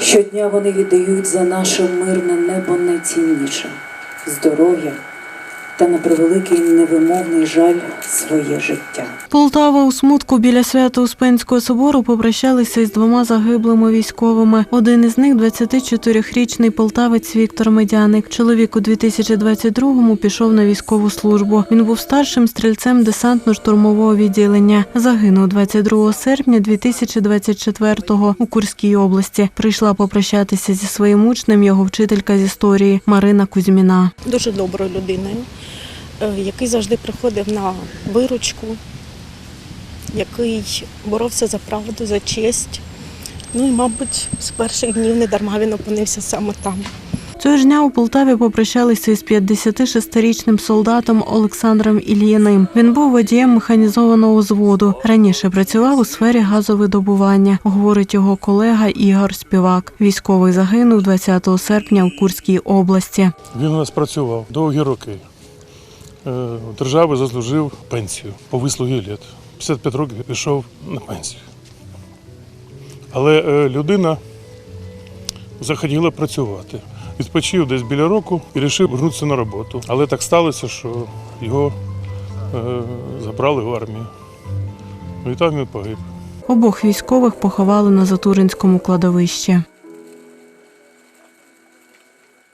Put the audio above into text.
Щодня вони віддають за наше мирне небо найцінніше здоров'я та на превеликий невимовний жаль своє життя. Полтава у смутку біля Свято-Успенського собору попрощалися із двома загиблими військовими. Один із них – 24-річний полтавець Віктор Медяник. Чоловік у 2022-му пішов на військову службу. Він був старшим стрільцем десантно-штурмового відділення. Загинув 22 серпня 2024-го у Курській області. Прийшла попрощатися зі своїм учнем його вчителька з історії Марина Кузьміна. дуже доброю людиною, е, який завжди приходив на виручку, який боровся за правду, за честь. Ну і, мабуть, з перших днів не дарма він опинився саме там. Цього ж дня у Полтаві попрощалися із 56-річним солдатом Олександром Ільїним. Він був водієм механізованого зводу. Раніше працював у сфері газовидобування, говорить його колега Ігор Співак. Військовий загинув 20 серпня у Курській області. Він у нас працював довгі роки. Е, держави заслужив пенсію по вислугі літ. 55 років пішов на пенсію. Але е, людина захотіла працювати. Відпочив десь біля року і вирішив вернутися на роботу. Але так сталося, що його е, забрали в армію. Ну і там він погиб. Обох військових поховали на Затуринському кладовищі.